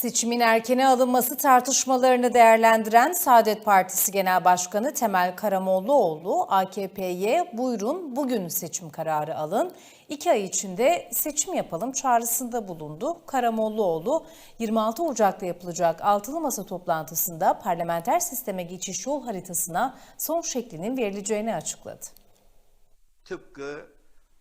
Seçimin erkene alınması tartışmalarını değerlendiren Saadet Partisi Genel Başkanı Temel Karamollaoğlu, AKP'ye buyurun bugün seçim kararı alın, iki ay içinde seçim yapalım çağrısında bulundu. Karamollaoğlu, 26 Ocak'ta yapılacak altılı masa toplantısında parlamenter sisteme geçiş yol haritasına son şeklinin verileceğini açıkladı. tıpkı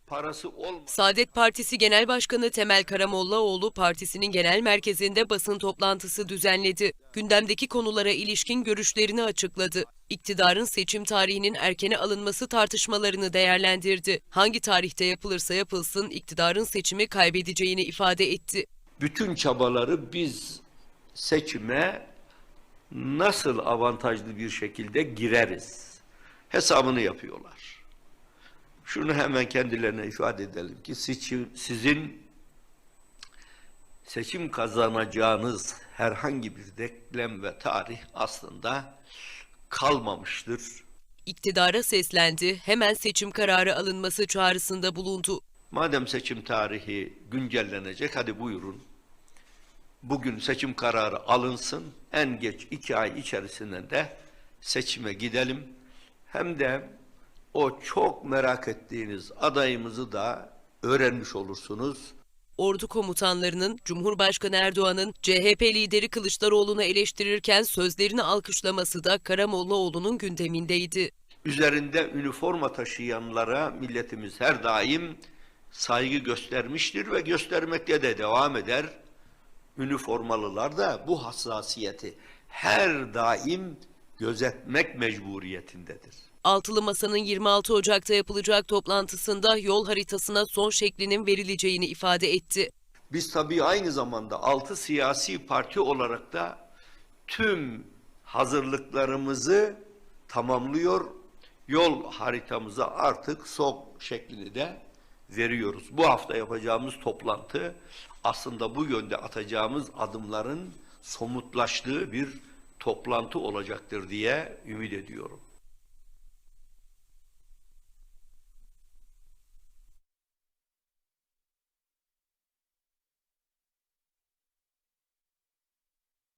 parası olmayan Saadet Partisi Genel Başkanı Temel Karamollaoğlu partisinin genel merkezinde basın toplantısı düzenledi. Gündemdeki konulara ilişkin görüşlerini açıkladı. İktidarın seçim tarihinin erkene alınması tartışmalarını değerlendirdi. Hangi tarihte yapılırsa yapılsın iktidarın seçimi kaybedeceğini ifade etti. bütün çabaları biz seçime nasıl avantajlı bir şekilde gireriz hesabını yapıyorlar. Şunu hemen kendilerine ifade edelim ki sizin seçim kazanacağınız herhangi bir denklem ve tarih aslında kalmamıştır. İktidara seslendi, hemen seçim kararı alınması çağrısında bulundu. Madem seçim tarihi güncellenecek hadi buyurun. Bugün seçim kararı alınsın. En geç iki ay içerisinde de seçime gidelim. Hem de o çok merak ettiğiniz adayımızı da öğrenmiş olursunuz. Ordu komutanlarının Cumhurbaşkanı Erdoğan'ın CHP lideri Kılıçdaroğlu'nu eleştirirken sözlerini alkışlaması da Karamollaoğlu'nun gündemindeydi. Üzerinde üniforma taşıyanlara milletimiz her daim saygı göstermiştir ve göstermekte de devam eder. Üniformalılar da bu hassasiyeti her daim gözetmek mecburiyetindedir. Altılı Masa'nın 26 Ocak'ta yapılacak toplantısında yol haritasına son şeklinin verileceğini ifade etti. Biz tabii aynı zamanda altı siyasi parti olarak da tüm hazırlıklarımızı tamamlıyor. Yol haritamıza artık son şeklini de veriyoruz. Bu hafta yapacağımız toplantı aslında bu yönde atacağımız adımların somutlaştığı bir toplantı olacaktır diye ümit ediyorum.